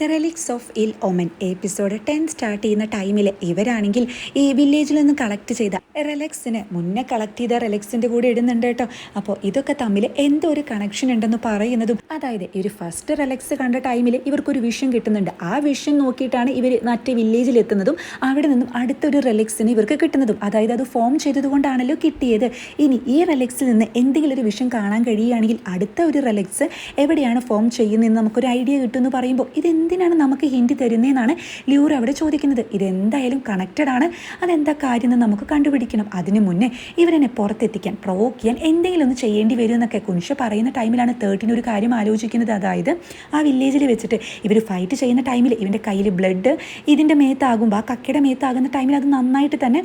The relics of ഇൽ ഒമൻ episode ten start ചെയ്യുന്ന ടൈമിൽ ഇവരാണെങ്കിൽ ഈ വില്ലേജിൽ നിന്ന് കളക്ട് ചെയ്ത റെലക്സിന് മുന്നേ കളക്ട് ചെയ്ത റെലക്സിന്റെ കൂടെ ഇടുന്നുണ്ട് കേട്ടോ. അപ്പോൾ ഇതൊക്കെ തമ്മിൽ എന്തോ ഒരു കണക്ഷൻ ഉണ്ടെന്ന് പറയുന്നതും അതായത് ഇവർ ഫസ്റ്റ് റെലക്സ് കണ്ട ടൈമിൽ ഇവർക്കൊരു വിഷൻ കിട്ടുന്നുണ്ട്. ആ വിഷൻ നോക്കിയിട്ടാണ് ഇവർ മറ്റേ വില്ലേജിൽ എത്തുന്നതും അവിടെ നിന്നും അടുത്തൊരു റെലക്സിന് ഇവർക്ക് കിട്ടുന്നതും. അതായത് അത് ഫോം ചെയ്തതുകൊണ്ടാണല്ലോ കിട്ടിയത്. ഇനി ഈ റെലക്സിൽ നിന്ന് എന്തെങ്കിലും ഒരു വിഷൻ കാണാൻ കഴിയുകയാണെങ്കിൽ അടുത്ത ഒരു റെലക്സ് എവിടെയാണ് ഫോം ചെയ്യുന്നതെന്ന് നമുക്കൊരു ഐഡിയ കിട്ടുമെന്ന് പറയുമ്പോൾ ഇതെന്തിനാണ് നമുക്ക് ഹിൻഡ് തരുന്നതെന്നാണ് ലിയൂർ അവിടെ ചോദിക്കുന്നത്. ഇതെന്തായാലും കണക്റ്റഡ് ആണ്. അതെന്താ കാര്യം എന്ന് നമുക്ക് കണ്ടുപിടിക്കണം. അതിനു മുന്നേ ഇവരെന്നെ പുറത്തെത്തിക്കാൻ പ്രൊവോക്ക് ചെയ്യാൻ എന്തെങ്കിലും ഒന്ന് ചെയ്യേണ്ടി വരും എന്നൊക്കെ കുൻഷ പറയുന്ന ടൈമിലാണ് തേർട്ടിന് ഒരു കാര്യം ആലോചിക്കുന്നത്. അതായത് ആ വില്ലേജിൽ വെച്ചിട്ട് ഇവർ ഫൈറ്റ് ചെയ്യുന്ന ടൈമിൽ ഇവന്റെ കയ്യിൽ ബ്ലഡ് ഇതിന്റെ മേത്താകുമ്പോൾ ആ കക്കയുടെ മേത്താകുന്ന ടൈമിൽ അത് നന്നായിട്ട് തന്നെ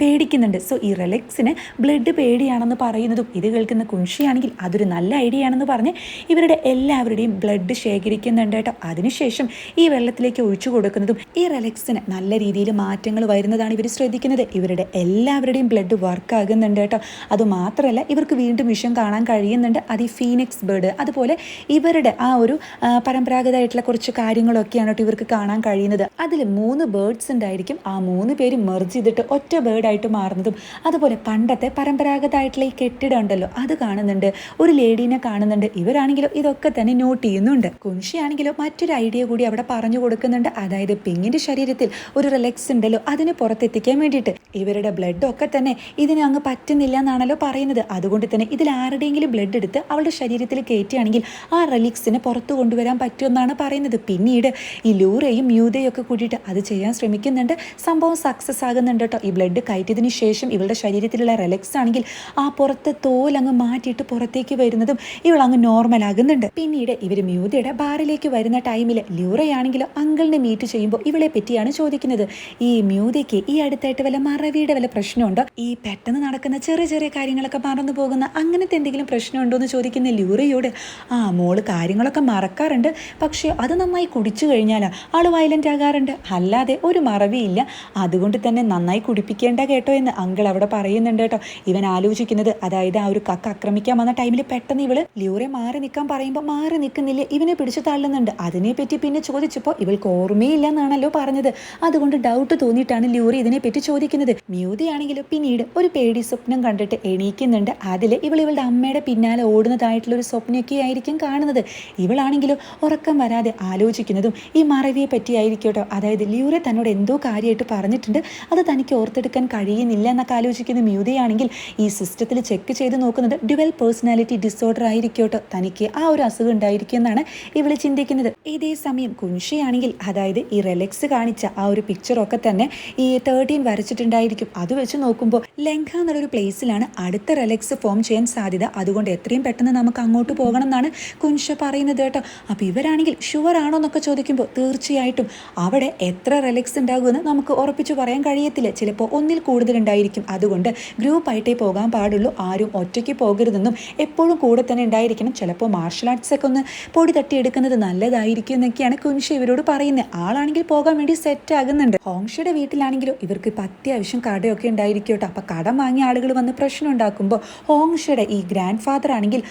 പേടിക്കുന്നുണ്ട്. സോ ഈ റിലക്സിന് ബ്ലഡ് പേടിയാണെന്ന് പറയുന്നതും ഇത് കേൾക്കുന്ന കുൻഷിയാണെങ്കിൽ അതൊരു നല്ല ഐഡിയ ആണെന്ന് പറഞ്ഞ് ഇവരുടെ എല്ലാവരുടെയും ബ്ലഡ് ശേഖരിക്കുന്നുണ്ട് കേട്ടോ. അതിനുശേഷം ഈ വെള്ളത്തിലേക്ക് ഒഴിച്ചു കൊടുക്കുന്നതും ഈ റിലക്സിന് നല്ല രീതിയിൽ മാറ്റങ്ങൾ വരുന്നതാണ് ഇവർ ശ്രദ്ധിക്കുന്നത്. ഇവരുടെ എല്ലാവരുടെയും ബ്ലഡ് വർക്ക് ആകുന്നുണ്ട് കേട്ടോ. അതുമാത്രമല്ല ഇവർക്ക് വീണ്ടും വിഷം കാണാൻ കഴിയുന്നുണ്ട്. അത് ഈ ഫീനിക്സ് ബേർഡ് അതുപോലെ ഇവരുടെ ആ ഒരു പരമ്പരാഗതമായിട്ടുള്ള കുറച്ച് കാര്യങ്ങളൊക്കെയാണ് കേട്ടോ ഇവർക്ക് കാണാൻ കഴിയുന്നത്. അതിൽ മൂന്ന് ബേർഡ്സ് ഉണ്ടായിരിക്കും. ആ മൂന്ന് പേര് മെർജ് ചെയ്തിട്ട് ഒറ്റ ബേർഡായിട്ട് മാറുന്നതും അതുപോലെ പണ്ടത്തെ പരമ്പരാഗതമായിട്ടുള്ള ഈ കെട്ടിടം ഉണ്ടല്ലോ അത് കാണുന്നുണ്ട്. ഒരു ലേഡീനെ കാണുന്നുണ്ട്. ഇവരാണെങ്കിലും ഇതൊക്കെ തന്നെ നോട്ട് ചെയ്യുന്നുണ്ട്. കുൻഷിയാണെങ്കിലോ മറ്റൊരു ഐഡിയ കൂടി അവിടെ പറഞ്ഞു കൊടുക്കുന്നുണ്ട്. അതായത് പിങ്ങിന്റെ ശരീരത്തിൽ ഒരു റിലാക്സ് ഉണ്ടല്ലോ അതിന് പുറത്തെത്തിക്കാൻ വേണ്ടിയിട്ട്. ഇവരുടെ ബ്ലഡ് ഒക്കെ തന്നെ ഇതിന് അങ്ങ് പറ്റുന്നില്ല എന്നാണല്ലോ പറയുന്നത്. അതുകൊണ്ട് തന്നെ ഇതിൽ ആരുടെയെങ്കിലും ബ്ലഡ് എടുത്ത് അവളുടെ ശരീരത്തിൽ കയറ്റുകയാണെങ്കിൽ ആ റിലിക്സിനെ പുറത്തു കൊണ്ടുവരാൻ പറ്റുമെന്നാണ് പറയുന്നത്. പിന്നീട് ഈ ലൂറയും മ്യൂതയും ഒക്കെ കൂട്ടിയിട്ട് അത് ചെയ്യാൻ ശ്രമിക്കുന്നുണ്ട്. സംഭവം സക്സസ് ആകുന്നുണ്ട് കേട്ടോ. ഈ ബ്ലഡ് കയറ്റിയതിന് ശേഷം ഇവളുടെ ശരീരത്തിലുള്ള റിലക്സ് ആണെങ്കിൽ ആ പുറത്തെ തോൽ അങ്ങ് മാറ്റിയിട്ട് പുറത്തേക്ക് വരുന്നതും ഇവൾ അങ്ങ് നോർമൽ ആകുന്നുണ്ട്. പിന്നീട് ഇവർ മ്യൂതയുടെ ബാറിലേക്ക് വരുന്ന ടൈമിൽ ലൂറയാണെങ്കിലോ അങ്കിളിനെ മീറ്റ് ചെയ്യുമ്പോൾ ഇവളെ പറ്റിയാണ് ചോദിക്കുന്നത്. ഈ മ്യൂതയ്ക്ക് ഈ അടുത്തായിട്ട് വല്ല മറവിയുടെ വല്ല പ്രശ്നമുണ്ടോ? ഈ പെട്ടെന്ന് നടക്കുന്ന ചെറിയ ചെറിയ കാര്യങ്ങളൊക്കെ മറന്നു പോകുന്ന അങ്ങനത്തെ എന്തെങ്കിലും പ്രശ്നമുണ്ടോ എന്ന് ചോദിക്കുന്ന ലൂറയോട് ആ മോൾ കാര്യങ്ങളൊക്കെ മറക്കാറുണ്ട്. പക്ഷേ അത് നന്നായി കുടിച്ചു കഴിഞ്ഞാൽ ആൾ വയലന്റ് ആകാറുണ്ട്. അല്ലാതെ ഒരു മറവിയില്ല. അതുകൊണ്ട് തന്നെ നന്നായി കുടിപ്പിക്കേണ്ട കേട്ടോ എന്ന് അങ്കിൾ അവിടെ പറയുന്നുണ്ട് കേട്ടോ. ഇവൻ ആലോചിക്കുന്നത് അതായത് ആ ഒരു കക്ക ആക്രമിക്കാൻ വന്ന ടൈമിൽ പെട്ടെന്ന് ഇവൾ ലൂറെ മാറി നിൽക്കാൻ പറയുമ്പോൾ മാറി നിൽക്കുന്നില്ല ഇവനെ പിടിച്ചു തള്ളുന്നുണ്ട്. അതിനെപ്പറ്റി പിന്നെ ചോദിച്ചപ്പോൾ ഇവൾക്ക് ഓർമ്മയില്ല എന്നാണല്ലോ പറഞ്ഞത്. അതുകൊണ്ട് ഡൗട്ട് തോന്നിയിട്ടാണ് ല്യൂറി ഇതിനെപ്പറ്റി ചോദിക്കുന്നത്. മ്യൂതിയാണെങ്കിലും പിന്നീട് ഒരു പേടി സ്വപ്നം കണ്ടിട്ട് എണീക്കുന്നുണ്ട്. അതിൽ ഇവൾ ഇവളുടെ അമ്മയുടെ പിന്നാലെ ഓടുന്നതായിട്ടുള്ള ഒരു സ്വപ്നമൊക്കെ ആയിരിക്കും കാണുന്നത്. ഇവളാണെങ്കിലും ഉറക്കം വരാതെ ആലോചിക്കുന്നതും ഈ മറവിയെ പറ്റിയായിരിക്കും കേട്ടോ അതായത് ലൂറി തന്നോട് എന്തോ കാര്യമായിട്ട് പറഞ്ഞിട്ടുണ്ട്. അത് തനിക്ക് ഓർത്തെടുക്കാൻ കഴിയുന്നില്ല എന്നൊക്കെ ആലോചിക്കുന്ന മ്യൂതയാണെങ്കിൽ ഈ സിസ്റ്റത്തിൽ ചെക്ക് ചെയ്ത് നോക്കുന്നത് ഡ്യുവൽ പേഴ്സണാലിറ്റി ഡിസോർഡർ ആയിരിക്കും കേട്ടോ തനിക്ക് ആ ഒരു അസുഖം ഉണ്ടായിരിക്കും എന്നാണ് ഇവൾ ചിന്തിക്കുന്നത്. ഇതേ സമയം കുൻഷിയാണെങ്കിൽ അതായത് ഈ റെലക്സ് കാണിച്ച ആ ഒരു പിക്ചറൊക്കെ തന്നെ ഈ തേർട്ടീൻ വരച്ചിട്ടുണ്ടായിരിക്കും. അത് വെച്ച് നോക്കുമ്പോൾ ലങ്ക എന്നുള്ളൊരു പ്ലേസിലാണ് അടുത്ത റെലക്സ് ഫോം ചെയ്യാൻ സാധ്യത. അതുകൊണ്ട് എത്രയും പെട്ടെന്ന് നമുക്ക് അങ്ങോട്ട് പോകണം എന്നാണ് കുൻഷ പറയുന്നത് കേട്ടോ. അപ്പോൾ ഇവരാണെങ്കിൽ ഷുവർ ആണോ എന്നൊക്കെ ചോദിക്കുമ്പോൾ തീർച്ചയായിട്ടും അവിടെ എത്ര റെലക്സ് ഉണ്ടാകുമെന്ന് നമുക്ക് ഉറപ്പിച്ചു പറയാൻ കഴിയത്തില്ല. ചിലപ്പോൾ ഒന്നിൽ കൂടുതൽ ഉണ്ടായിരിക്കും അതുകൊണ്ട് ഗ്രൂപ്പായിട്ടേ പോകാൻ പാടുള്ളൂ. ആരും ഒറ്റയ്ക്ക് പോകരുതെന്നും എപ്പോഴും കൂടെ തന്നെ ഉണ്ടായിരിക്കണം. ചിലപ്പോൾ മാർഷൽ ആർട്സ് ഒക്കെ ഒന്ന് പൊടി തട്ടിയെടുക്കുന്നത് നല്ലതായിരിക്കും എന്നൊക്കെയാണ് കുൻഷ ഇവരോട് പറയുന്നത്. ആളാണെങ്കിൽ പോകാൻ വേണ്ടി സെറ്റ് ആകുന്നുണ്ട്. ഹോങ്ഷയുടെ വീട്ടിലാണെങ്കിലും ഇവർക്ക് ഇപ്പം അത്യാവശ്യം കടയൊക്കെ ഉണ്ടായിരിക്കും കേട്ടോ. അപ്പം കടം വാങ്ങിയ ആളുകൾ വന്ന് പ്രശ്നം ഉണ്ടാക്കുമ്പോൾ ഹോങ്ഷയുടെ ഈ ഗ്രാൻഡ് ഫാദർ ആണെങ്കിൽ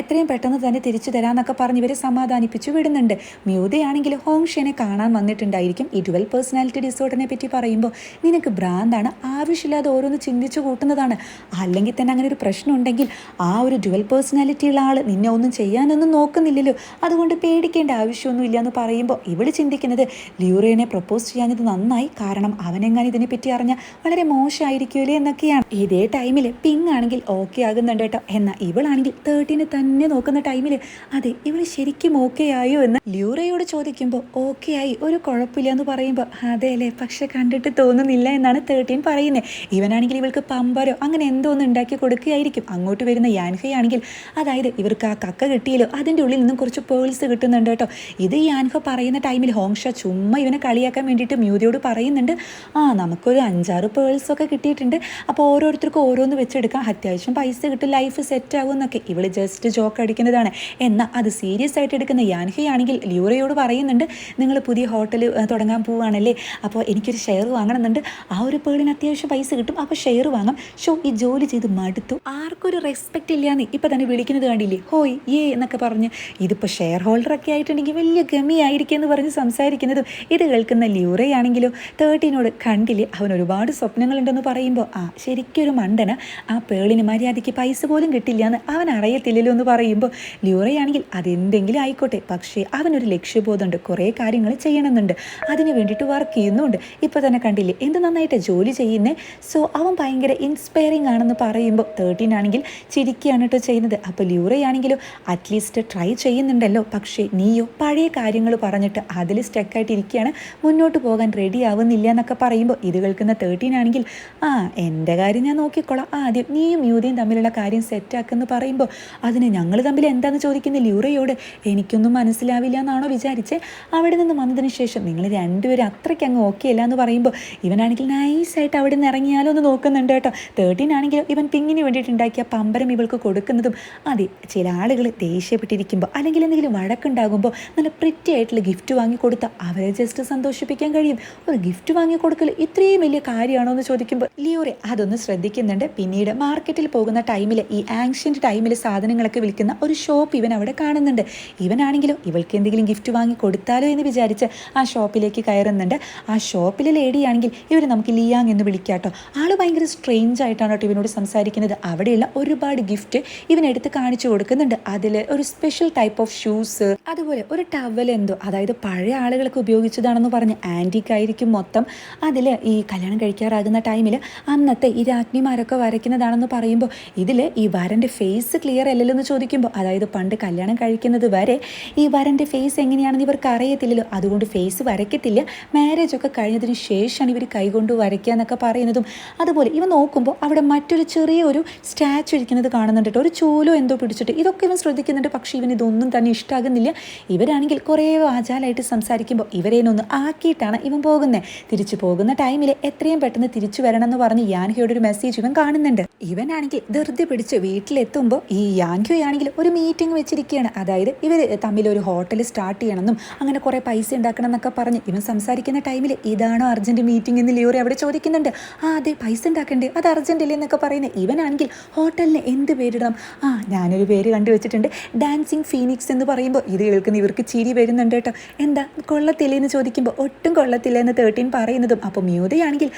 എത്രയും പെട്ടെന്ന് തന്നെ തിരിച്ചു തരാമെന്നൊക്കെ പറഞ്ഞ് ഇവരെ സമാധാനിപ്പിച്ചു വിടുന്നുണ്ട്. മ്യൂതയാണെങ്കിൽ ഹോങ്ഷനെ കാണാൻ വന്നിട്ടുണ്ടായിരിക്കും. ഈ ഡുവൽ പേഴ്സണാലിറ്റി ഡിസോർഡറിനെ പറ്റി പറയുമ്പോൾ നിനക്ക് ഭ്രാന്താണ് ആവശ്യമില്ലാതെ ഓരോന്ന് ചിന്തിച്ചു കൂട്ടുന്നതാണ്. അല്ലെങ്കിൽ തന്നെ അങ്ങനെ ഒരു പ്രശ്നം ഉണ്ടെങ്കിൽ ആ ഒരു ഡുവൽ പേഴ്സണാലിറ്റി ഉള്ള ആൾ നിന്നെ ഒന്നും ചെയ്യാനൊന്നും നോക്കുന്നില്ലല്ലോ. അതുകൊണ്ട് പേടിക്കേണ്ട ആവശ്യമൊന്നുമില്ല എന്ന് പറയുമ്പോൾ ഇവൾ ചിന്തിക്കുന്നത് ലിയൂറിയനെ പ്രപ്പോസ് ചെയ്യാഞ്ഞത് നന്നായി കാരണം അവനെങ്ങാൻ ഇതിനെപ്പറ്റി അറിഞ്ഞാൽ വളരെ മോശമായിരിക്കുമല്ലേ എന്നൊക്കെയാണ്. ഇതേ ടൈമിൽ പിങ് ആണെങ്കിൽ ഓക്കെ ആകുന്നുണ്ട് കേട്ടോ. എന്നാൽ ഇവളാണെങ്കിൽ തേർട്ടീന് തന്നെ നോക്കുന്ന ടൈമിൽ അതെ ഇവൾ ശരിക്കും ഓക്കെ ആയോ എന്ന് ലിയൂറയോട് ചോദിക്കുമ്പോൾ ഓക്കെ ആയി ഒരു കുഴപ്പമില്ല എന്ന് പറയുമ്പോൾ അതെ അല്ലേ പക്ഷെ കണ്ടിട്ട് തോന്നുന്നില്ല എന്നാണ് തേർട്ടീൻ പറയുന്നത് ഇവനാണെങ്കിൽ ഇവൾക്ക് പമ്പരോ അങ്ങനെ എന്തോ ഒന്ന് ഉണ്ടാക്കി കൊടുക്കുകയായിരിക്കും. അങ്ങോട്ട് വരുന്ന യാൻഹയാണെങ്കിൽ അതായത് ഇവർക്ക് ആ കക്ക കിട്ടിയല്ലോ അതിന്റെ ഉള്ളിൽ നിന്നും കുറച്ച് പേൾസ് കിട്ടുന്നുണ്ട് കേട്ടോ. ഇത് യാൻഹ പറയുന്ന ടൈമിൽ ഹോങ്ഷ ചുമ്മാ ഇവനെ കളിയാക്കാൻ വേണ്ടിയിട്ട് മ്യൂതിയോട് പറയുന്നുണ്ട്. ആ നമുക്കൊരു അഞ്ചാറ് പേൾസ് ഒക്കെ കിട്ടിയിട്ടുണ്ട്. അപ്പോൾ ഓരോരുത്തർക്കും ഓരോന്ന് വെച്ചെടുക്കാം. അത്യാവശ്യം പൈസ കിട്ടും. ലൈഫ് സെറ്റ് ആകും എന്നൊക്കെ. ഇവൾ ജസ്റ്റ് ജോക്ക് അടിക്കുന്നതാണ്. എന്നാൽ അത് സീരിയസ് ആയിട്ട് എടുക്കുന്ന യാൻഹയാണെങ്കിൽ ലിയൂറയോട് പറയുന്നുണ്ട്. നിങ്ങൾ പുതിയ ഹോട്ടൽ തുടങ്ങാൻ പോവുകയാണല്ലേ? അപ്പോൾ എനിക്കൊരു ഷെയർ വാങ്ങണമെന്നുണ്ട്. ആ ഒരു പേളിന് അത്യാവശ്യം പൈസ കിട്ടും. അപ്പോൾ ഷെയർ വാങ്ങാം. ഷോ ഈ ജോലി ചെയ്ത് മടുത്തു. ആർക്കൊരു റെസ്പെക്റ്റ് ഇല്ലാന്ന് ഇപ്പം തന്നെ വിളിക്കുന്നത് കണ്ടില്ലേ? ഹോയ് ഏ എന്നൊക്കെ പറഞ്ഞ്. ഇതിപ്പോൾ ഷെയർ ഹോൾഡർ ഒക്കെ ആയിട്ടുണ്ടെങ്കിൽ വലിയ ഗമി ആയിരിക്കും എന്ന് പറഞ്ഞ് സംസാരിക്കുന്നതും ഇത് കേൾക്കുന്ന ലിയൂറയാണെങ്കിലും തേർട്ടീനോട് കണ്ടില്ലേ അവൻ ഒരുപാട് സ്വപ്നങ്ങളുണ്ടെന്ന് പറയുമ്പോൾ ആ ശരിക്കൊരു മണ്ടന ആ പേളിന് മര്യാദയ്ക്ക് പൈസ പോലും കിട്ടില്ല എന്ന് അവൻ അറിയത്തില്ലല്ലോ എന്ന് പറയുമ്പോൾ ലിയൂറയാണെങ്കിൽ അതെന്തെങ്കിലും ആയിക്കോട്ടെ പക്ഷേ അവനൊരു ലക്ഷ്യബോധമുണ്ട് കുറേ കാര്യങ്ങൾ ചെയ്യണമെന്നുണ്ട്. അതിന് വേണ്ടിയിട്ട് വർക്ക് ചെയ്യുന്നുണ്ട്. ഇപ്പോൾ തന്നെ കണ്ടില്ലേ എന്ത് നന്നായിട്ട് ജോലി ചെയ്യുന്നേ? സോ അവൻ ഭയങ്കര ഇൻസ്പയറിംഗ് ആണെന്ന് പറയുമ്പോൾ തേർട്ടീൻ ആണെങ്കിൽ ചിരിക്കുകയാണ് കേട്ടോ ചെയ്യുന്നത്. അപ്പോൾ ലിയൂറയാണെങ്കിലും അറ്റ്ലീസ്റ്റ് ട്രൈ ചെയ്യുന്നുണ്ടല്ലോ. പക്ഷേ നീയോ പഴയ കാര്യങ്ങൾ പറഞ്ഞിട്ട് അതിൽ സ്റ്റക്കായിട്ടിരിക്കുകയാണ് മുന്നോട്ട് പോകാൻ റെഡി ആവുന്നില്ല എന്നൊക്കെ പറയുമ്പോൾ ഇത് കേൾക്കുന്ന തേർട്ടീൻ ആണെങ്കിൽ ആ എന്റെ കാര്യം ഞാൻ നോക്കിക്കോളാം. ആദ്യം നീയും യൂതയും തമ്മിലുള്ള കാര്യം സെറ്റാക്കെന്ന് പറയുമ്പോൾ അതിന് ഞങ്ങൾ തമ്മിൽ എന്താണെന്ന് ചോദിക്കുന്ന ല്യൂറയോട് എനിക്കൊന്നും മനസ്സിലാവില്ല എന്നാണോ വിചാരിച്ച്? അവിടെ നിന്ന് വന്നതിന് ശേഷം നിങ്ങൾ രണ്ടുപേരും അത്രയ്ക്ക് അങ്ങ് ഓക്കെ അല്ല എന്ന് പറയുമ്പോൾ ഇവനാണെങ്കിൽ നൈസായിട്ട് അവിടെ നിന്ന് ഇറങ്ങിയാലോ എന്ന് നോക്കുന്നുണ്ട് കേട്ടോ. തേർട്ടീൻ ആണെങ്കിലും ഇവൻ പിങ്ങിന് വേണ്ടിയിട്ട് ഉണ്ടാക്കിയ പമ്പരം ഇവൾക്ക് കൊടുക്കുന്നതും അതെ ചില ആളുകൾ ദേഷ്യപ്പെട്ടിരിക്കുമ്പോൾ അല്ലെങ്കിൽ എന്തെങ്കിലും വഴക്കുണ്ടാകുമ്പോൾ നല്ല പ്രിറ്റി ആയിട്ടുള്ള ഗിഫ്റ്റ് വാങ്ങി കൊടുത്ത അവരെ ജസ്റ്റ് സന്തോഷിപ്പിക്കാൻ കഴിയും. ഒരു ഗിഫ്റ്റ് വാങ്ങി കൊടുക്കൽ ഇത്രയും വലിയ കാര്യമാണോ എന്ന് ചോദിക്കുമ്പോൾ ലിയോറെ അതൊന്ന് ശ്രദ്ധിക്കുന്നുണ്ട്. പിന്നീട് മാർക്കറ്റിൽ പോകുന്ന ടൈമിൽ ഈ ആൻഷ്യന്റ് ടൈമിൽ സാധനങ്ങളൊക്കെ വിൽക്കുന്ന ഒരു ഷോപ്പ് ഇവൻ അവിടെ കാണുന്നുണ്ട്. ഇവനാണെങ്കിലും ഇവൾക്ക് എന്തെങ്കിലും ഗിഫ്റ്റ് വാങ്ങി കൊടുത്താലോ എന്ന് വിചാരിച്ച് ആ ഷോപ്പിലേക്ക് കയറുന്നുണ്ട്. ആ ഷോപ്പിലെ ലേഡിയാണെങ്കിൽ ഇവർ നമുക്ക് ലിയാങ് എന്ന് വിളിക്കാട്ടോ. ആൾ ഭയങ്കര സ്ട്രെയിഞ്ച് ആയിട്ടാണ് കേട്ടോ ഇവനോട് സംസാരിക്കുന്നത്. അവിടെയുള്ള ഒരുപാട് ഗിഫ്റ്റ് ഇവനെടുത്ത് കാണിച്ചു കൊടുക്കുന്നുണ്ട്. അതിൽ ഒരു സ്പെഷ്യൽ ടൈപ്പ് ഓഫ് ഷൂസ് അതുപോലെ ഒരു ടവൽ എന്തോ അതായത് പഴയ ആളുകൾക്ക് ഉപയോഗിച്ചതാണെന്ന് പറഞ്ഞ് ആന്റിക്കായിരിക്കും മൊത്തം. അതിൽ ഈ കല്യാണം കഴിക്കാറാകുന്ന ടൈമിൽ അന്നത്തെ ഈ രാജ്ഞിമാരൊക്കെ വരയ്ക്കുന്നതാണെന്ന് പറയുമ്പോൾ ഇതിൽ ഈ വരന്റെ ഫേസ് ക്ലിയർ അല്ലല്ലോ എന്ന് ചോദിക്കുമ്പോൾ അതായത് പണ്ട് കല്യാണം കഴിക്കുന്നത് വരെ ഈ വരന്റെ ഫേസ് എങ്ങനെയാണെന്ന് ഇവർക്ക് അറിയത്തില്ലല്ലോ. അതുകൊണ്ട് ഫേസ് വരയ്ക്കത്തില്ല. മാരേജ് ഒക്കെ കഴിഞ്ഞതിന് ശേഷമാണ് ഇവർ കൈകൊണ്ട് വരയ്ക്കുക എന്നൊക്കെ പറയുന്നതും. അതുപോലെ ഇവ നോക്കുമ്പോൾ അവിടെ മറ്റൊരു ചെറിയൊരു സ്റ്റാച്ചു ഇരിക്കുന്നത് കാണുന്നുണ്ട് കേട്ടോ. ഒരു ചൂലോ എന്തോ പിടിച്ചിട്ട്. ഇതൊക്കെ ഇവൻ ശ്രദ്ധിക്കുന്നുണ്ട്. പക്ഷേ ഇവൻ ഇതൊന്നും തന്നെ ഇഷ്ടമാകുന്നില്ല ഇവരാണെങ്കിൽ കുറേ ആചാലായിട്ട് സംസാരിക്കുമ്പോൾ ഇവരേനൊന്ന് ആക്കിയിട്ടാണ് ഇവൻ പോകുന്നത് തിരിച്ചു പോകുന്ന ടൈമിൽ എത്രയും പെട്ടെന്ന് തിരിച്ചു വരണം എന്ന് പറഞ്ഞ് യാൻഹയോട് ഒരു മെസ്സേജ് ഇവൻ കാണുന്നുണ്ട്. ഇവനാണെങ്കിൽ ധൃതി പിടിച്ച് വീട്ടിലെത്തുമ്പോൾ ഈ യാൻഹയോയാണെങ്കിൽ ഒരു മീറ്റിംഗ് വെച്ചിരിക്കുകയാണ് അതായത് ഇവർ തമ്മിൽ ഒരു ഹോട്ടൽ സ്റ്റാർട്ട് ചെയ്യണമെന്നും അങ്ങനെ കുറേ പൈസ ഉണ്ടാക്കണം എന്നൊക്കെ പറഞ്ഞ് ഇവൻ സംസാരിക്കുന്ന ടൈമിൽ ഇതാണോ അർജന്റ് മീറ്റിംഗ് എന്ന് ലിയോറി അവിടെ ചോദിക്കുന്നുണ്ട്. ആ അതെ പൈസ ഉണ്ടാക്കണ്ടേ? അത് അർജന്റ് അല്ലേ എന്നൊക്കെ പറയുന്നത് ഇവനാണെങ്കിൽ ഹോട്ടലിന് എന്ത് പേരിടണം? ആ ഞാനൊരു പേര് കണ്ടുവച്ചിട്ടുണ്ട്. ഡാൻസിങ് ഫീനിക്സ് എന്ന് പറയുമ്പോൾ ഇത് കേൾക്കുന്ന ഇവർക്ക് ചിരി വരുന്നുണ്ട് കേട്ടോ. എന്താ കൊള്ളത്തില്ലേ എന്ന് ചോദിക്കുമ്പോൾ ഒട്ടും കൊള്ളത്തില്ല എന്ന് തേർട്ടീൻ പറയുന്നതും. അപ്പോൾ മ്യൂതയാണെങ്കിൽ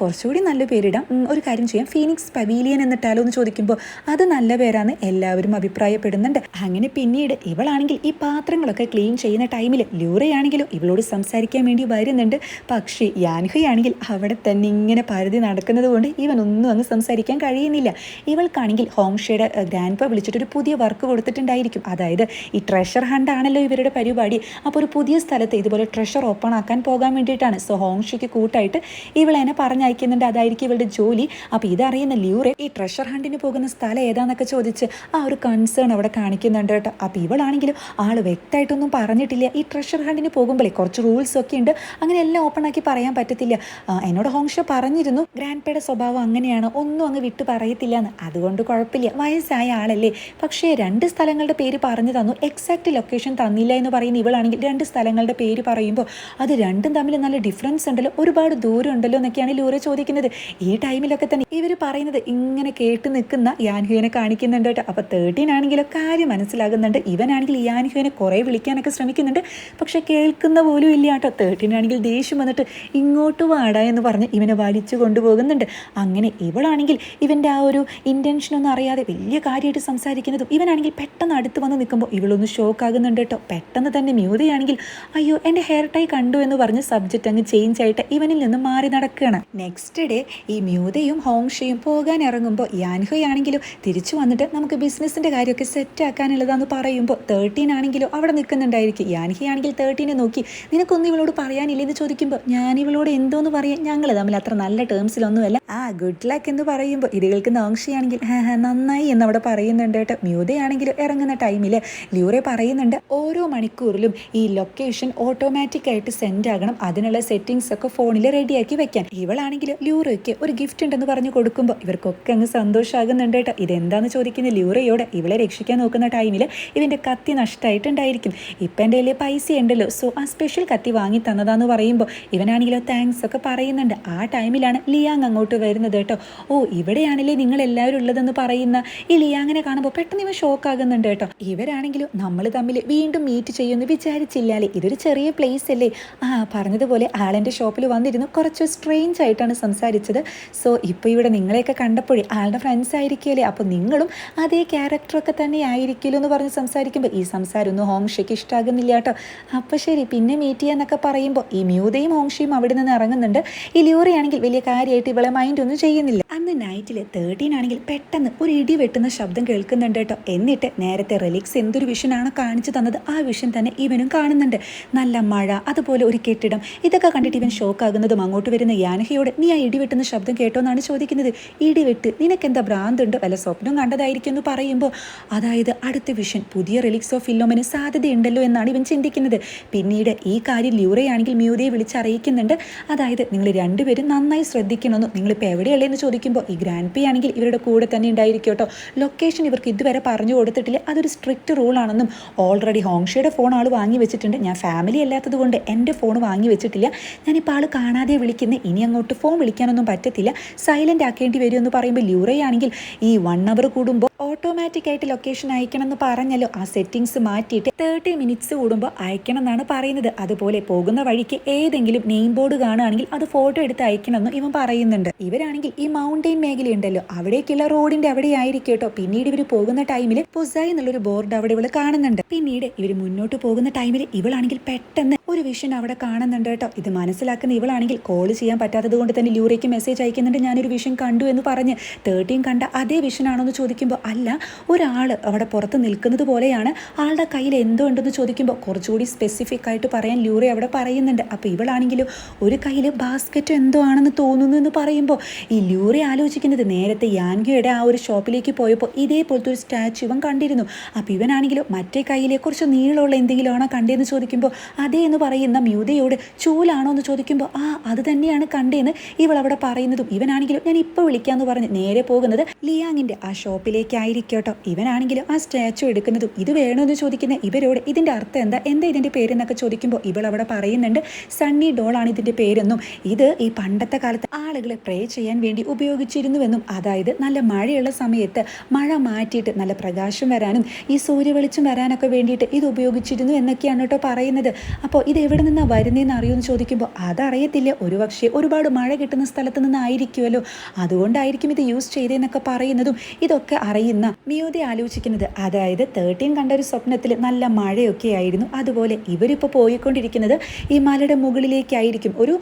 കുറച്ചുകൂടി നല്ല പേരിടാം. ഒരു കാര്യം ചെയ്യാം. ഫീനിക്സ് പവീലിയൻ എന്നിട്ടാലോ എന്ന് ചോദിക്കുമ്പോൾ അത് നല്ല പേരാണ് എല്ലാവരും അഭിപ്രായപ്പെടുന്നുണ്ട്. അങ്ങനെ പിന്നീട് ഇവളാണെങ്കിൽ ഈ പാത്രങ്ങളൊക്കെ ക്ലീൻ ചെയ്യുന്ന ടൈമിൽ ലൂറയാണെങ്കിലും ഇവളോട് സംസാരിക്കാൻ വേണ്ടി വരുന്നുണ്ട്. പക്ഷേ യാൻഹയാണെങ്കിൽ അവിടെ തന്നെ ഇങ്ങനെ പരിധി നടക്കുന്നത് കൊണ്ട് ഇവനൊന്നും അങ്ങ് സംസാരിക്കാൻ കഴിയുന്നില്ല. ഇവൾക്കാണെങ്കിൽ ഹോങ്ഷയുടെ ഗ്രാൻഡ് വിളിച്ചിട്ട് ഒരു പുതിയ വർക്ക് കൊടുത്തിട്ടുണ്ടായിരിക്കും. അതായത് ഈ ട്രഷർ ഹണ്ട് ആണല്ലോ ഇവരുടെ പരിപാടി. അപ്പോൾ ഒരു പുതിയ സ്ഥലത്ത് ഇതുപോലെ ട്രഷർ ഓപ്പൺ ആക്കാൻ പോകാൻ വേണ്ടിയിട്ടാണ്. സോ ഹോങ്ഷിക്ക് കൂട്ടായിട്ട് ഇവളെന്നെ പറഞ്ഞയക്കുന്നുണ്ട്. അതായിരിക്കും ഇവളുടെ ജോലി. അപ്പോൾ ഇതറിയുന്ന ല്യൂറെ ഈ ട്രഷർ ഹണ്ടിന് പോകുന്ന സ്ഥലം ഏതാന്നൊക്കെ ചോദിച്ച് ആ ഒരു കൺസേൺ അവിടെ കാണിക്കുന്നുണ്ട് കേട്ടോ. അപ്പോൾ ഇവളാണെങ്കിലും ആൾ വ്യക്തമായിട്ടൊന്നും പറഞ്ഞിട്ടില്ല. ഈ ട്രഷർ ഹണ്ടിന് പോകുമ്പോഴേ കുറച്ച് റൂൾസ് ഒക്കെ ഉണ്ട്. അങ്ങനെ എല്ലാം ഓപ്പൺ ആക്കി പറയാൻ പറ്റത്തില്ല. എന്നോട് ഹോങ്ഷ പറഞ്ഞിരുന്നു ഗ്രാൻഡ് സ്വഭാവം അങ്ങനെയാണ്. ഒന്നും അങ്ങ് വിട്ട് പറയത്തില്ല എന്ന് അതുകൊണ്ട് കുഴപ്പമില്ല. വയസ്സായ ആളല്ലേ. പക്ഷേ രണ്ട് സ്ഥലങ്ങളുടെ പേര് പറഞ്ഞു തന്നു. എക്സാക്ട് ലൊക്കേഷൻ തന്നില്ല എന്ന് പറയുന്ന ഇവളാണെങ്കിൽ രണ്ട് സ്ഥലങ്ങളുടെ പേര് പറയുമ്പോൾ അത് രണ്ടും തമ്മിൽ നല്ല ഡിഫറൻസ് ഉണ്ടല്ലോ. ഒരുപാട് ദൂരം ഉണ്ടല്ലോ എന്നൊക്കെയാണ് ലൂറെ ചോദിക്കുന്നത്. ഈ ടൈമിലൊക്കെ തന്നെ ഇവർ പറയുന്നത് ഇങ്ങനെ കേട്ട് നിൽക്കുന്ന യാൻഹുവിനെ കാണിക്കുന്നുണ്ട് കേട്ടോ. അപ്പോൾ തേർട്ടീൻ ആണെങ്കിലും കാര്യം മനസ്സിലാകുന്നുണ്ട്. ഇവനാണെങ്കിൽ യാൻഹുവിനെ കുറേ വിളിക്കാനൊക്കെ ശ്രമിക്കുന്നുണ്ട്. പക്ഷേ കേൾക്കുന്ന പോലും ഇല്ല കേട്ടോ. തേർട്ടീൻ ആണെങ്കിൽ ദേഷ്യം വന്നിട്ട് ഇങ്ങോട്ട് വാടാ എന്ന് പറഞ്ഞ് ഇവനെ വലിച്ചു കൊണ്ടുപോകുന്നുണ്ട്. അങ്ങനെ ഇവളാണെങ്കിൽ ഇവന്റെ ആ ഒരു ഇന്റൻഷൻ ഒന്നും അറിയാതെ വലിയ കാര്യമായിട്ട് സംസാരിക്കുന്നതും ഇവനാണെങ്കിൽ പെട്ടെന്ന് അടുത്ത് വന്ന് നിൽക്കുമ്പോൾ ഇവളൊന്ന് ഷോക്ക് ആകുന്നുണ്ട് കേട്ടോ. പെട്ടെന്ന് തന്നെ മ്യൂതയാണെങ്കിൽ അയ്യോ എന്റെ ഹെയർ ടൈ കണ്ടു എന്ന് പറഞ്ഞ് സബ്ജക്റ്റ് അങ്ങ് ചേഞ്ച് ആയിട്ട് ഇവനിൽ നിന്ന് മാറി നടക്കുകയാണ്. നെക്സ്റ്റ് ഡേ ഈ മ്യൂതയും ഹോങ്ഷയും പോകാൻ ഇറങ്ങുമ്പോൾ യാൻഹയാണെങ്കിലും തിരിച്ചു വന്നിട്ട് നമുക്ക് ബിസിനസ്സിന്റെ കാര്യമൊക്കെ സെറ്റ് ആക്കാനുള്ളതാന്ന് പറയുമ്പോൾ തേർട്ടീൻ ആണെങ്കിലും അവിടെ നിൽക്കുന്നുണ്ടായിരിക്കും. യാൻഹയാണെങ്കിൽ തേർട്ടീനെ നോക്കി നിനക്കൊന്നും ഇവളോട് പറയാനില്ല? എന്ന് ചോദിക്കുമ്പോൾ ഞാൻ ഇവളോട് എന്തോന്ന് പറയാൻ? ഞങ്ങൾ തമ്മിൽ അത്ര നല്ല ടേംസിലൊന്നുമല്ല ആ ഗുഡ് ലക്ക് എന്ന് പറയുമ്പോൾ ഇത് കേൾക്കുന്ന ഓങ്ഷയാണെങ്കിൽ "ഹാ, ഹാ, നന്നായി എന്ന് അവിടെ പറയുന്നുണ്ട് കേട്ടോ. മ്യൂതയാണെങ്കിലും ഇറങ്ങുന്ന ടൈമിൽ ലൂറെ പറയുന്നുണ്ട് ഓരോ മണിക്കൂറിലും ഈ ലൊക്കേഷൻ ഓട്ടോമാറ്റിക് ആയിട്ട് സെൻഡ് ആകണം. അതിനുള്ള സെറ്റിങ്സ് ഒക്കെ ഫോണിൽ റെഡിയാക്കി വെക്കാൻ. ഇവളാണെങ്കിൽ ലൂറയ്ക്ക് ഒരു ഗിഫ്റ്റ് ഉണ്ടെന്ന് പറഞ്ഞു കൊടുക്കുമ്പോൾ ഇവർക്കൊക്കെ അങ്ങ് സന്തോഷമാകുന്നുണ്ട് കേട്ടോ. ഇതെന്താന്ന് ചോദിക്കുന്ന ലൂറയോട് ഇവളെ രക്ഷിക്കാൻ നോക്കുന്ന ടൈമിൽ ഇവന്റെ കത്തി നഷ്ടമായിട്ടുണ്ടായിരിക്കും ഇപ്പം എന്റെ കയ്യിൽ പൈസ ഉണ്ടല്ലോ സോ ആ സ്പെഷ്യൽ കത്തി വാങ്ങി തന്നതാന്ന് പറയുമ്പോൾ ഇവനാണെങ്കിലോ താങ്ക്സ് ഒക്കെ പറയുന്നുണ്ട്. ആ ടൈമിലാണ് ലിയാങ് അങ്ങോട്ട് വരുന്നത് കേട്ടോ. ഓ ഇവിടെയാണല്ലേ നിങ്ങൾ എല്ലാവരും ഉള്ളതെന്ന് പറയുന്ന ഈ ലിയാങ്ങിനെ കാണുമ്പോൾ പെട്ടെന്ന് ഇവൻ ഷോക്ക് ആകുന്നുണ്ട് കേട്ടോ. ഇവരാണെങ്കിലും നമ്മൾ തമ്മിൽ വീണ്ടും മീറ്റ് ചെയ്യുമെന്ന് വിചാരിച്ചില്ലാലേ ഇതൊരു ചെറിയ പ്ലേസ് അല്ലേ? ആ പറഞ്ഞതുപോലെ ആളെന്റെ ഷോപ്പിൽ വന്നിരുന്നു. കുറച്ച് സ്ട്രെയിഞ്ച് ആയിട്ടാണ് സംസാരിച്ചത്. സോ ഇപ്പോൾ ഇവിടെ നിങ്ങളെയൊക്കെ കണ്ടപ്പോഴേ ആളുടെ ഫ്രണ്ട്സ് ആയിരിക്കുമല്ലേ അപ്പോൾ നിങ്ങളും അതേ ക്യാരക്ടറൊക്കെ തന്നെ ആയിരിക്കുമല്ലോ എന്ന് പറഞ്ഞ് സംസാരിക്കുമ്പോൾ ഈ സംസാരമൊന്നും ഹോങ്ഷയ്ക്ക് ഇഷ്ടമാകുന്നില്ല കേട്ടോ. അപ്പോൾ ശരി പിന്നെ മീറ്റ് ചെയ്യാന്നൊക്കെ പറയുമ്പോൾ ഈ മ്യൂതയും ഹോംഷയും അവിടെ നിന്ന് ഇറങ്ങുന്നുണ്ട്. ഈ ലിയോറിയാണെങ്കിൽ വലിയ കാര്യമായിട്ട് ഇവളെ മൈൻഡ് ഒന്നും ചെയ്യുന്നില്ല. അന്ന് നൈറ്റിൽ തേർട്ടീൻ ആണെങ്കിൽ പെട്ടെന്ന് ഒരു ഇടി വെട്ടുന്ന ശബ്ദം കേൾക്കുന്നുണ്ട് കേട്ടോ. എന്നിട്ട് നേരത്തെ റിലിക്സ് എന്തൊരു വിഷനാണോ കാണിച്ചു തന്നത്? ആ വിഷൻ തന്നെ ഇവനും കാണുന്നുണ്ട്. നല്ല മഴ അതുപോലെ ഒരു കെട്ടിടം. ഇതൊക്കെ കണ്ടിട്ട് ഇവൻ ഷോക്ക് ആകുന്നതും അങ്ങോട്ട് വരുന്ന യാനഹയോട് നീ ആ ഇടിവെട്ടുന്ന ശബ്ദം കേട്ടോ എന്നാണ് ചോദിക്കുന്നത്. ഇടിവെട്ട് നിനക്കെന്താ ഭ്രാന്തുണ്ടോ? വല്ല സ്വപ്നം കണ്ടതായിരിക്കും എന്ന് പറയുമ്പോൾ അതായത് അടുത്ത വിഷൻ പുതിയ റിലിക്സ് ഓഫ് ഫില്ലോമിന് സാധ്യതയുണ്ടല്ലോ എന്നാണ് ഇവൻ ചിന്തിക്കുന്നത്. പിന്നീട് ഈ കാര്യം ല്യൂറയാണെങ്കിൽ മ്യൂതയെ വിളിച്ചറിയിക്കുന്നുണ്ട്. അതായത് നിങ്ങൾ രണ്ടുപേരും നന്നായി ശ്രദ്ധിക്കണമെന്ന്. നിങ്ങളിപ്പോൾ എന്ന് ചോദിക്കുമ്പോൾ ഈ ഗ്രാൻഡ് പി ആണെങ്കിൽ ഇവരുടെ കൂടെ തന്നെ ഉണ്ടായിരിക്കും കേട്ടോ. ലൊക്കേഷൻ ഇവർക്ക് ഇതുവരെ പറഞ്ഞു കൊടുത്തിട്ടില്ല. അതൊരു സ്ട്രിക്റ്റ് റൂൾ ആണെന്നും ഓൾറെഡി ഹോങ്ഷയുടെ ഫോൺ ആൾ വാങ്ങി വെച്ചിട്ടുണ്ട്. ഞാൻ ഫാമിലി അല്ലാത്തത് കൊണ്ട് എന്റെ ഫോൺ വാങ്ങി വെച്ചിട്ടില്ല. ഞാനിപ്പോൾ ആൾ കാണാതെ വിളിക്കുന്ന. ഇനി അങ്ങോട്ട് ഫോൺ വിളിക്കാനൊന്നും പറ്റത്തില്ല. സൈലന്റ് ആക്കേണ്ടി വരുമെന്ന് പറയുമ്പോൾ ല്യൂറയാണെങ്കിൽ ഈ വൺ അവർ കൂടുമ്പോൾ ഓട്ടോമാറ്റിക് ആയിട്ട് ലൊക്കേഷൻ അയക്കണം എന്ന് പറഞ്ഞല്ലോ. ആ സെറ്റിങ്സ് മാറ്റിയിട്ട് തേർട്ടി മിനിറ്റ്സ് കൂടുമ്പോൾ അയക്കണം എന്നാണ് പറയുന്നത്. അതുപോലെ പോകുന്ന വഴിക്ക് ഏതെങ്കിലും നെയിം ബോർഡ് കാണുകയാണെങ്കിൽ അത് ഫോട്ടോ എടുത്ത് അയക്കണമെന്ന് ഇവൻ പറയുന്നുണ്ട്. ഇവരാണെങ്കിൽ ഈ മൗണ്ടെയിൻ മേഖലയുണ്ടല്ലോ. അവിടേക്കുള്ള റോഡിന്റെ അവിടെ ആയിരിക്കും കേട്ടോ. പിന്നീട് ഇവർ പോകുന്ന ടൈമിൽ പുസായി എന്നുള്ളൊരു ബോർഡ് അവിടെ ഇവിടെ കാണുന്നുണ്ട്. പിന്നീട് ഇവർ മുന്നോട്ട് പോകുന്ന ടൈമിൽ ഇവളാണെങ്കിൽ പെട്ടെന്ന് ഒരു വിഷൻ അവിടെ കാണുന്നുണ്ട് കേട്ടോ. ഇത് മനസ്സിലാക്കുന്ന ഇവളാണെങ്കിൽ കോൾ ചെയ്യാൻ പറ്റാത്തത് കൊണ്ട് തന്നെ ലൂറയ്ക്ക് മെസ്സേജ് അയക്കുന്നുണ്ട്. ഞാനൊരു വിഷൻ കണ്ടു എന്ന് പറഞ്ഞ് തേർട്ടീൻ കണ്ട അതേ വിഷൻ ആണോ എന്ന് ചോദിക്കുമ്പോൾ അല്ല ഒരാൾ അവിടെ പുറത്ത് നിൽക്കുന്നത് പോലെയാണ് ആളുടെ കയ്യിൽ എന്തോ ഉണ്ടെന്ന് ചോദിക്കുമ്പോൾ കുറച്ചുകൂടി സ്പെസിഫിക് ആയിട്ട് പറയാൻ ലൂറ അവിടെ പറയുന്നുണ്ട്. അപ്പോൾ ഇവളാണെങ്കിലും ഒരു കയ്യിൽ ബാസ്ക്കറ്റ് എന്തോ ആണെന്ന് തോന്നുന്നു എന്ന് പറയുമ്പോൾ ഈ ലൂറ ആലോചിക്കുന്നത് നേരത്തെ യാൻഗയുടെ ആ ഒരു ഷോപ്പിലേക്ക് പോയപ്പോൾ ഇതേപോലത്തെ ഒരു സ്റ്റാച്ചു ഇവൻ കണ്ടിരുന്നു. അപ്പോൾ ഇവനാണെങ്കിലും മറ്റേ കയ്യിലെ കുറച്ച് നീളമുള്ള എന്തെങ്കിലും ആണോ കണ്ടതെന്ന് ചോദിക്കുമ്പോൾ അതേ എന്ന് പറയുന്ന മ്യൂതയോട് ചൂലാണോ എന്ന് ചോദിക്കുമ്പോൾ ആ അത് തന്നെയാണ് കണ്ടേന്ന് ഇവൾ അവിടെ പറയുന്നതും. ഇവനാണെങ്കിലും ഞാൻ ഇപ്പോൾ വിളിക്കാമെന്ന് പറഞ്ഞ് നേരെ പോകുന്നത് ലിയാങ്ങിന്റെ ആ ഷോപ്പിലേക്കായിരിക്കട്ടോ. കേട്ടോ ഇവനാണെങ്കിലും ആ സ്റ്റാച്ചു എടുക്കുന്നതും. ഇത് വേണോ എന്ന് ചോദിക്കുന്ന ഇവരോട് ഇതിന്റെ അർത്ഥം എന്താ? എന്താ ഇതിന്റെ പേരെന്നൊക്കെ ചോദിക്കുമ്പോൾ ഇവൾ അവിടെ പറയുന്നുണ്ട് സണ്ണി ഡോളാണ് ഇതിന്റെ പേരെന്നും. ഇത് ഈ പണ്ടത്തെ കാലത്ത് ആളുകളെ പ്രേ ചെയ്യാൻ വേണ്ടി ഉപയോഗിച്ചിരുന്നുവെന്നും. അതായത് നല്ല മഴയുള്ള സമയത്ത് മഴ മാറ്റിയിട്ട് നല്ല പ്രകാശം വരാനും ഈ സൂര്യവെളിച്ചം വരാനൊക്കെ വേണ്ടിയിട്ട് ഇത് ഉപയോഗിച്ചിരുന്നു എന്നൊക്കെയാണ് കേട്ടോ പറയുന്നത്. അപ്പോൾ ഇത് എവിടെ നിന്നാണ് വരുന്നതെന്ന് അറിയുമെന്ന് ചോദിക്കുമ്പോൾ അതറിയത്തില്ല. ഒരു പക്ഷേ ഒരുപാട് മഴ കിട്ടുന്ന സ്ഥലത്ത് നിന്നായിരിക്കുമല്ലോ. അതുകൊണ്ടായിരിക്കും ഇത് യൂസ് ചെയ്തതെന്നൊക്കെ പറയുന്നതും ഇതൊക്കെ അറിയുന്ന മിയോദി ആലോചിക്കുന്നത്. അതായത് തേർട്ടീൻ കണ്ട ഒരു സ്വപ്നത്തിൽ നല്ല മഴയൊക്കെ ആയിരുന്നു. അതുപോലെ ഇവരിപ്പോൾ പോയിക്കൊണ്ടിരിക്കുന്നത് ഈ മലയുടെ മുകളിലേക്കായിരിക്കും. ഒരു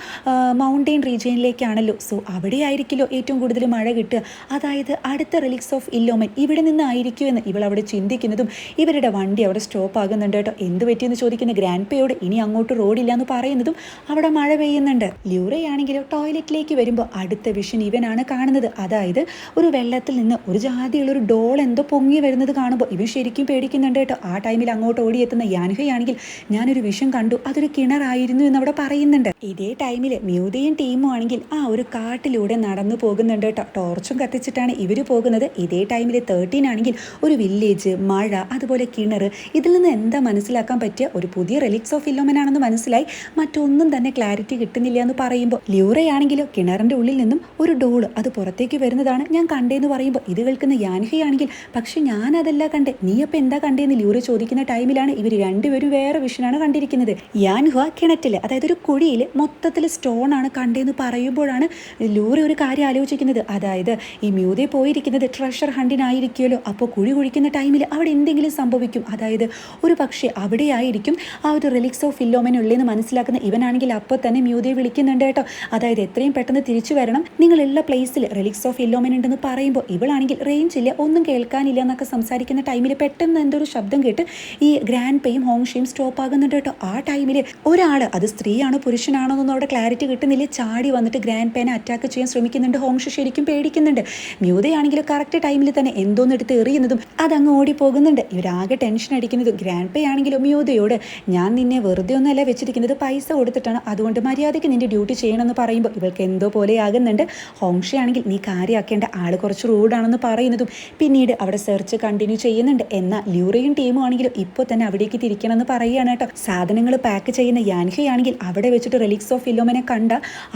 മൗണ്ടെയിൻ റീജിയനിലേക്കാണല്ലോ. സോ അവിടെ ആയിരിക്കുമല്ലോ ഏറ്റവും കൂടുതൽ മഴ കിട്ടുക. അതായത് അടുത്ത റിലിക്സ് ഓഫ് ഇല്ലോമൻ ഇവിടെ നിന്നായിരിക്കും എന്ന് ഇവൾ അവിടെ ചിന്തിക്കുന്നതും ഇവരുടെ വണ്ടി അവിടെ സ്റ്റോപ്പ് ആകുന്നുണ്ട് കേട്ടോ. എന്ത് പറ്റിയെന്ന് ചോദിക്കുന്ന ഗ്രാൻഡ് പേയോട് ഇനി അങ്ങോട്ട് റോഡില്ല എന്ന് പറയുന്നതും അവിടെ മഴ പെയ്യുന്നുണ്ട്. ല്യൂറയാണെങ്കിലോ ടോയ്ലറ്റിലേക്ക് വരുമ്പോൾ അടുത്ത വിഷൻ ഇവനാണ് കാണുന്നത്. അതായത് ഒരു വെള്ളത്തിൽ നിന്ന് ഒരു ജാതിയുള്ള ഒരു ഡോൾ എന്തോ പൊങ്ങി വരുന്നത് കാണുമ്പോൾ ഇവൻ ശരിക്കും പേടിക്കുന്നുണ്ട് കേട്ടോ. ആ ടൈമിൽ അങ്ങോട്ട് ഓടിയെത്തുന്ന യാനുഹയാണെങ്കിൽ ഞാനൊരു വിഷം കണ്ടു. അതൊരു കിണറായിരുന്നു എന്ന് അവിടെ പറയുന്നുണ്ട്. ഇതേ ടൈമിൽ മ്യൂതയും ടീമും ആണെങ്കിൽ ആ ഒരു കാട്ടിലൂടെ നടന്നു പോകുന്നുണ്ട് കേട്ടോ. ടോർച്ചും കത്തിച്ചിട്ടാണ് ഇവർ പോകുന്നത്. ഇതേ ടൈമിൽ തേർട്ടീൻ ആണെങ്കിൽ ഒരു വില്ലേജ് മഴ അതുപോലെ കിണർ. ഇതിൽ നിന്ന് എന്താ മനസ്സിലാക്കാൻ പറ്റിയ ഒരു പുതിയ റിലിക്സ് ഓഫ് ഇല്ലോമൻ ആണെന്ന് മനസ്സിലായി. മറ്റൊന്നും തന്നെ ക്ലാരിറ്റി കിട്ടുന്നില്ല എന്ന് പറയുമ്പോൾ ലിയൂറയാണെങ്കിലോ കിണറിന്റെ ഉള്ളിൽ നിന്നും ഒരു ഡോൾ അത് പുറത്തേക്ക് വരുന്നതാണ് ഞാൻ കണ്ടേന്ന് പറയുമ്പോൾ. ഇത് കേൾക്കുന്ന യാൻഹയാണെങ്കിൽ പക്ഷെ ഞാൻ അതല്ല കണ്ടേ. നീ അപ്പം എന്താ കണ്ടേന്ന്? ലിയൂറ ചോദിക്കുന്ന ടൈമിലാണ് ഇവർ രണ്ടുപേരും വേറെ വിഷനാണ് കണ്ടിരിക്കുന്നത്. യാൻഹ കിണറ്റിൽ അതായത് ഒരു കുഴിയിൽ മൊത്തത്തിൽ സ്റ്റോൺ ആണ് കണ്ടേന്ന് പറയുമ്പോഴാണ് ലൂറി ഒരു കാര്യം ആലോചിക്കുന്നത്. അതായത് ഈ മ്യൂതെ പോയിരിക്കുന്നത് ട്രഷർ ഹണ്ടിനായിരിക്കുമല്ലോ. അപ്പോൾ കുഴി കുഴിക്കുന്ന ടൈമിൽ അവിടെ എന്തെങ്കിലും സംഭവിക്കും. അതായത് ഒരു പക്ഷേ അവിടെയായിരിക്കും ആ ഒരു റിലിക്സ് ഓഫ് ഫില്ലോമൻ ഉള്ളതെന്ന് മനസ്സിലാക്കുന്ന ഇവനാണെങ്കിൽ അപ്പോൾ തന്നെ മ്യൂതിയെ വിളിക്കുന്നുണ്ട് കേട്ടോ. അതായത് എത്രയും പെട്ടെന്ന് തിരിച്ചു വരണം. നിങ്ങളുള്ള പ്ലേസിൽ റിലിക്സ് ഓഫ് ഇല്ലോമൻ ഉണ്ടെന്ന് പറയുമ്പോൾ ഇവളാണെങ്കിൽ റേഞ്ച് ഇല്ല ഒന്നും കേൾക്കാനില്ല എന്നൊക്കെ സംസാരിക്കുന്ന ടൈമിൽ പെട്ടെന്ന് എന്തോ ഒരു ശബ്ദം കേട്ട് ഈ ഗ്രാൻഡ് പേയും ഹോങ്ഷയും സ്റ്റോപ്പ് ആകുന്നുണ്ട് കേട്ടോ. ആ ടൈമിൽ ഒരാൾ അത് സ്ത്രീയാണോ പുരുഷനാണോ എന്നൊന്നും അവിടെ ക്ലാരിറ്റി കിട്ടുന്നില്ല. ചാടി വന്നിട്ട് ഗ്രാൻഡ് പേനെ അറ്റാക്ക് ചെയ്യാൻ ശ്രമിക്കുന്നുണ്ട്. ഹോങ്ഷ ശരിക്കും പേടിക്കുന്നുണ്ട്. മ്യൂതയാണെങ്കിൽ കറക്റ്റ് ടൈമിൽ തന്നെ എന്തോന്ന് എടുത്ത് എറിയുന്നതും അതങ്ങ് ഓടി പോകുന്നുണ്ട് ഇവരാകെ ടെൻഷൻ അടിക്കുന്നതും ഗ്രാൻഡ് പേ ആണെങ്കിലും മ്യൂതയോട് ഞാൻ നിന്നെ വെറുതെ ഒന്നല്ല വെച്ചിരിക്കുന്നത്. പൈസ കൊടുത്തിട്ടാണ്. അതുകൊണ്ട് മര്യാദയ്ക്ക് നിന്റെ ഡ്യൂട്ടി ചെയ്യണമെന്ന് പറയുമ്പോൾ ഇവൾക്ക് എന്തോ പോലെ ആകുന്നുണ്ട്. ഹോംഷയാണെങ്കിൽ നീ കാര്യമാക്കേണ്ട ആൾ കുറച്ച് റൂഡാണെന്ന് പറയുന്നതും പിന്നീട് അവിടെ സെർച്ച് കണ്ടിന്യൂ ചെയ്യുന്നുണ്ട്. എന്നാൽ ല്യൂറയും ടീമും ആണെങ്കിലും ഇപ്പോൾ തന്നെ അവിടേക്ക് തിരിക്കണമെന്ന് പറയുകയാണ് കേട്ടോ. സാധനങ്ങൾ പാക്ക് ചെയ്യുന്ന യാൻഹയാണെങ്കിൽ അവിടെ വെച്ചിട്ട് റിലിക്സ് ഓഫ് ഫിലോമിനെ കണ്ട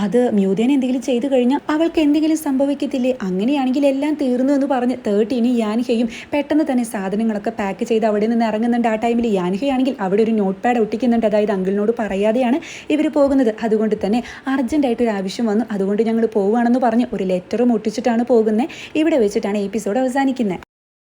അത് മ്യൂദേനെ എന്തെങ്കിലും ചെയ്തു കഴിഞ്ഞാൽ അവൾക്ക് എന്തെങ്കിലും സംഭവിക്കത്തില്ലേ? അങ്ങനെയാണെങ്കിൽ എല്ലാം തീർന്നു എന്ന് പറഞ്ഞ് തേർട്ടീനും യാൻഹയും പെട്ടെന്ന് തന്നെ സാധനങ്ങളൊക്കെ പാക്ക് ചെയ്ത് അവിടെ നിന്ന് ഇറങ്ങുന്നുണ്ട്. ആ ടൈമിൽ യാൻഹയാണെങ്കിൽ അവിടെ ഒരു നോട്ട് പാഡ് ഒട്ടിക്കുന്നുണ്ട്. അതായത് അങ്കിളിനോട് പറയാതെയാണ് ഇവർ പോകുന്നത്. അതുകൊണ്ട് തന്നെ അർജന്റായിട്ട് ഒരു ആവശ്യം വന്നു. അതുകൊണ്ട് ഞങ്ങൾ പോവുകയാണെന്ന് പറഞ്ഞ് ഒരു ലെറ്ററും ഒട്ടിച്ചിട്ടാണ് പോകുന്നത്. ഇവിടെ വെച്ചിട്ടാണ് എപ്പിസോഡ് അവസാനിക്കുന്നത്.